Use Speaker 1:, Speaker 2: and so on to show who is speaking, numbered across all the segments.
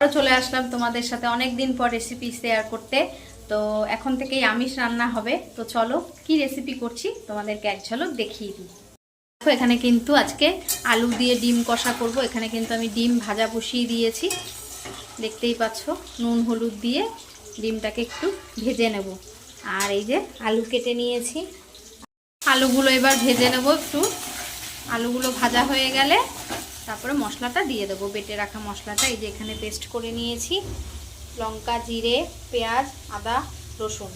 Speaker 1: আবারও চলে আসলাম তোমাদের সাথে অনেক দিন পর রেসিপি শেয়ার করতে। তো এখন থেকেই আমিষ রান্না হবে। তো চলো, কি রেসিপি করছি তোমাদেরকে এক ঝলক দেখিয়ে দিই। দেখো, এখানে কিন্তু আজকে আলু দিয়ে ডিম কষা করব। এখানে কিন্তু আমি ডিম ভাজা বসিয়ে দিয়েছি। দেখতেই পাচ্ছ, নুন, হলুদ দিয়ে ডিমটাকে একটু ভেজে নেব। আর এই যে আলু কেটে নিয়েছি। আলুগুলো এবার ভেজে নেব একটু। আলুগুলো ভাজা হয়ে গেলে তারপরে মশলাটা দিয়ে দেবো। বেটে রাখা মশলাটা এই যে এখানে পেস্ট করে নিয়েছি। লঙ্কা, জিরে, পেঁয়াজ, আদা, রসুন।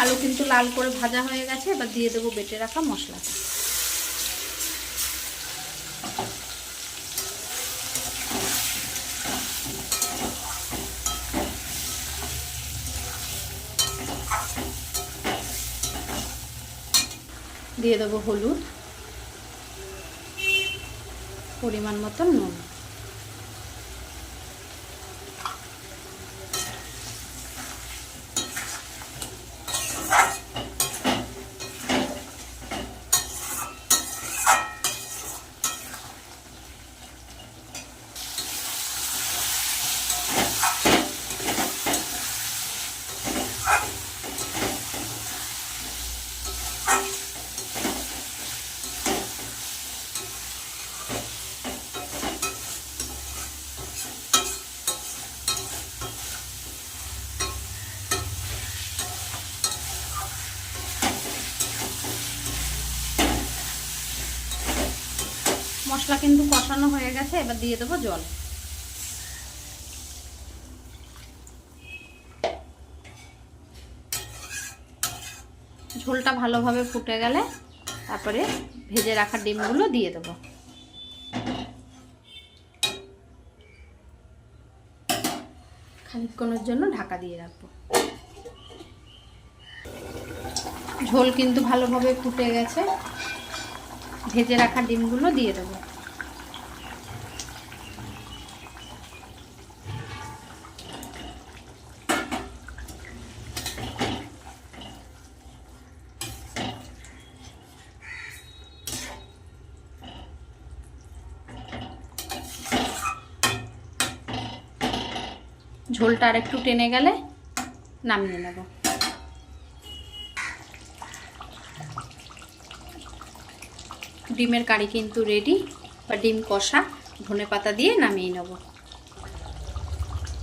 Speaker 1: আলু কিন্তু লাল করে ভাজা হয়ে গেছে, এবার দিয়ে দেবো বেটে রাখা মশলাটা। দিয়ে দেবো হলুদ পরিমাণ মতো নুন। মশলা কিন্তু কষানো হয়ে গেছে, এবার দিয়ে দেবো জল। ঝোলটা ভালোভাবে ফুটে গেলে তারপরে ভেজে রাখা ডিমগুলো দিয়ে দেবো। খানিকক্ষণের জন্য ঢাকা দিয়ে রাখব। ঝোল কিন্তু ভালোভাবে ফুটে গেছে। ভেজে রাখা ডিমগুলো দিয়ে দেবো। ঝোলটা আর একটু টেনে গেলে নামিয়ে নেব। ডিমের কারি কিন্তু রেডি বা ডিম কষা, ধনে পাতা দিয়ে নামিয়ে নেব।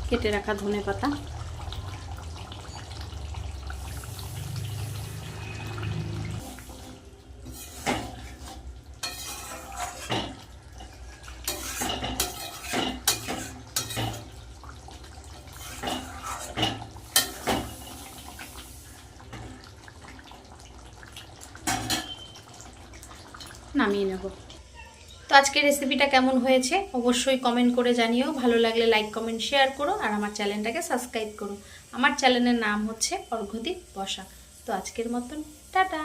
Speaker 1: কেটে রাখা ধনে পাতা। নামিয়ে নেব। তো আজকের রেসিপিটা কেমন হয়েছে অবশ্যই কমেন্ট করে জানিও। ভালো লাগলে লাইক কমেন্ট শেয়ার করো আর আমার চ্যানেলটাকে সাবস্ক্রাইব করো। আমার চ্যানেলের নাম হচ্ছে অর্ঘদীপ বসা। তো আজকের মতন, টাটা!